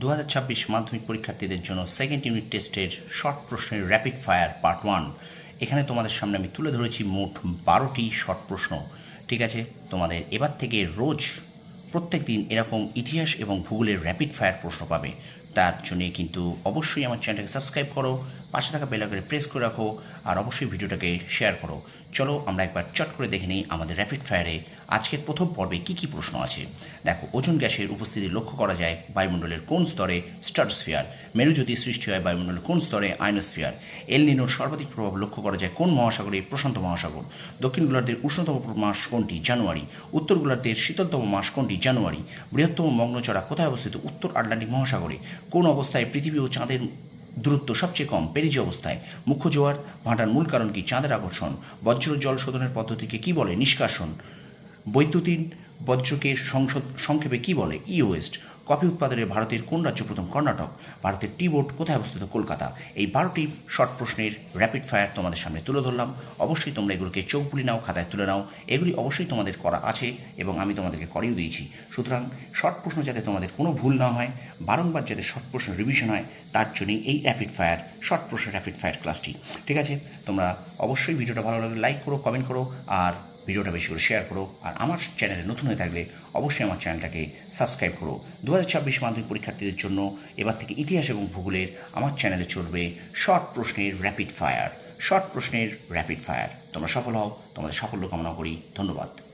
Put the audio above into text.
দু ছাব্বিশ মাধ্যমিক পরীক্ষার্থীদের জন্য সেকেন্ড ইউনিট টেস্টের শর্ট প্রশ্নের র্যাপিড ফায়ার পার্ট ওয়ান এখানে তোমাদের সামনে আমি তুলে ধরেছি মোট বারোটি শর্ট প্রশ্ন। ঠিক আছে? তোমাদের এবার থেকে রোজ প্রত্যেক দিন এরকম ইতিহাস এবং ভূগোলের র্যাপিড ফায়ার প্রশ্ন পাবে। তার জন্যে কিন্তু অবশ্যই আমার চ্যানেলটাকে সাবস্ক্রাইব করো, পাশে থাকা বেল আইকনে প্রেস করে রাখো, আর অবশ্যই ভিডিওটাকে শেয়ার করো। চলো আমরা একবার চট করে দেখে নিই আমাদের র্যাপিড ফায়ারে আজকের প্রথম পর্বে কি কি প্রশ্ন আছে। দেখো ওজন গ্যাসের উপস্থিতি লক্ষ্য করা যায় বায়ুমণ্ডলের কোন স্তরে? স্টার্টোস্ফিয়ার মেরুজ্যোতি সৃষ্টি হয় বায়ুমণ্ডলের কোন স্তরে? আয়নোস্ফিয়ার এল নিনোর সর্বাধিক প্রভাব লক্ষ্য করা যায় কোন মহাসাগরে? প্রশান্ত মহাসাগর। দক্ষিণ গোলার্ধের উষ্ণতম মাস কোনটি? জানুয়ারি। উত্তর গোলার্ধের শীতলতম মাস কোনটি? জানুয়ারি। বৃহত্তম মগ্নচড়া কোথায় অবস্থিত? উত্তর আটলান্টিক মহাসাগরে। কোন অবস্থায় পৃথিবী ও চাঁদের দূরত্ব সবচেয়ে কম? পেরিজি অবস্থায়। মুখ্য জোয়ার, ভাঁটার মূল কারণ কি? চাঁদের আকর্ষণ। বজ্র জল শোধনের পদ্ধতিকে কি বলে? নিষ্কাশন। বৈদ্যুতিন বজ্রকে সংসদ সংক্ষেপে কি বলে? ই ওয়েস্ট। কফি উৎপাদনে ভারতের কোন রাজ্য প্রথম কর্ণাটক? ভারতের টি বোর্ড কোথায় অবস্থিত? কলকাতা। এই বারোটি শর্ট প্রশ্নের র্যাপিড ফায়ার তোমাদের সামনে তুলে ধরলাম। অবশ্যই তোমরা এগুলোকে চোখ বুলি নাও, খাতায় তুলে নাও। এগুলি অবশ্যই তোমাদের করা আছে এবং আমি তোমাদেরকে করেও দিয়েছি। সুতরাং শর্ট প্রশ্ন যাতে তোমাদের কোনো ভুল না হয়, বারংবার যাতে শর্ট প্রশ্ন রিভিশন হয়, তার জন্যই এই র্যাপিড ফায়ার শর্ট প্রশ্ন র্যাপিড ফায়ার ক্লাসটি ঠিক আছে? তোমরা অবশ্যই ভিডিওটা ভালো লাগলে লাইক করো কমেন্ট করো, আর ভিডিওটা বেশি করে শেয়ার করো আর আমার চ্যানেলে নতুন হয়ে থাকলে অবশ্যই আমার চ্যানেলটাকে সাবস্ক্রাইব করো। দু হাজার ছাব্বিশ মাধ্যমিক পরীক্ষার্থীদের জন্য এবার থেকে ইতিহাস এবং ভূগোলের আমার চ্যানেলে চলবে শর্ট প্রশ্নের র্যাপিড ফায়ার শর্ট প্রশ্নের র্যাপিড ফায়ার তোমরা সফল হও, তোমাদের সাফল্য কামনা করি। ধন্যবাদ।